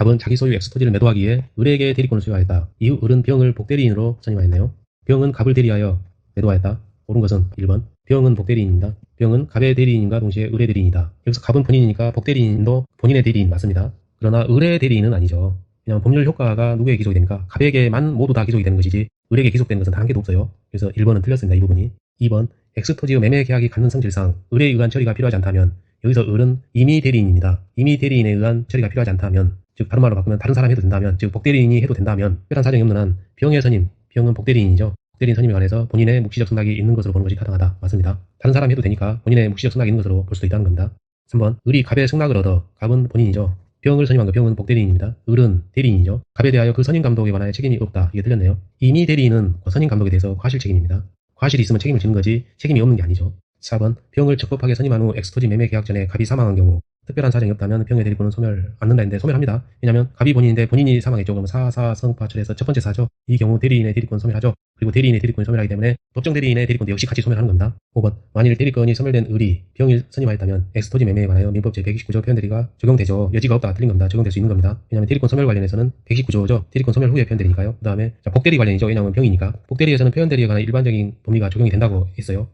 갑은 자기 소유 엑스토지를 매도하기 위해 을에게 대리권을 수여하였다. 이후 을은 병을 복대리인으로 선임하였네요. 병은 갑을 대리하여 매도하였다. 옳은 것은 1번. 병은 복대리인입니다. 병은 갑의 대리인과 동시에 을의 대리인이다. 여기서 갑은 본인이니까 복대리인도 본인의 대리인 맞습니다. 그러나 을의 대리인은 아니죠. 그냥 법률 효과가 누구에게 기속이 됩니까? 갑에게만 모두 다 기속이 되는 것이지 을에게 기속되는 것은 단 한 개도 없어요. 그래서 1번은 틀렸습니다. 이 부분이. 2번. 엑스토지의 매매 계약이 갖는 성질상 을에 의한 처리가 필요하지 않다면 여기서 을은 이미 대리인입니다. 이미 대리인에 의한 처리가 필요하지 않다면 즉 다른 말로 바꾸면 다른 사람이 해도 된다면 즉 복대리인이 해도 된다면 특별한 사정이 없는 한 병의 선임, 병은 복대리인이죠. 복대리인 선임에 관해서 본인의 묵시적 승낙이 있는 것으로 보는 것이 타당하다. 맞습니다. 다른 사람이 해도 되니까 본인의 묵시적 승낙이 있는 것으로 볼 수도 있다는 겁니다. 3번 을이 갑의 승낙을 얻어 갑은 본인이죠. 병을 선임한 거 병은 복대리인입니다. 을은 대리인이죠. 갑에 대하여 그 선임 감독에 관하여 책임이 없다. 이게 틀렸네요. 이미 대리인은 그 선임 감독에 대해서 과실 책임입니다. 과실이 있으면 책임을 지는 거지 책임이 없는 게 아니죠. 4번 병을 적법하게 선임한 후 엑스토지 매매 계약 전에 갑이 사망한 경우 특별한 사정이 없다면 병의 대리권은 소멸 않는다 했는데 소멸합니다. 왜냐하면 갑이 본인인데 본인이 사망했죠. 그러면 사사성파출에서 첫 번째 사죠. 이 경우 대리인의 대리권 소멸하죠. 그리고 대리인의 대리권이 소멸하기 때문에 법정 대리인의 대리권도 역시 같이 소멸하는 겁니다. 5번 만일 대리권이 소멸된 을이 병을 선임하였다면 엑스토지 매매에 관하여 민법 제129조 표현대리가 적용되죠. 여지가 없다. 틀린 겁니다. 적용될 수 있는 겁니다. 왜냐하면 대리권 소멸 관련해서는 119조죠. 대리권 소멸 후에 표현대리니까요. 그 다음에 복대리 관련이죠. 왜냐하면 병이니까 복대리에서는 표현대리에 관한 일반적인 법리가 적용이 된다고 했어요.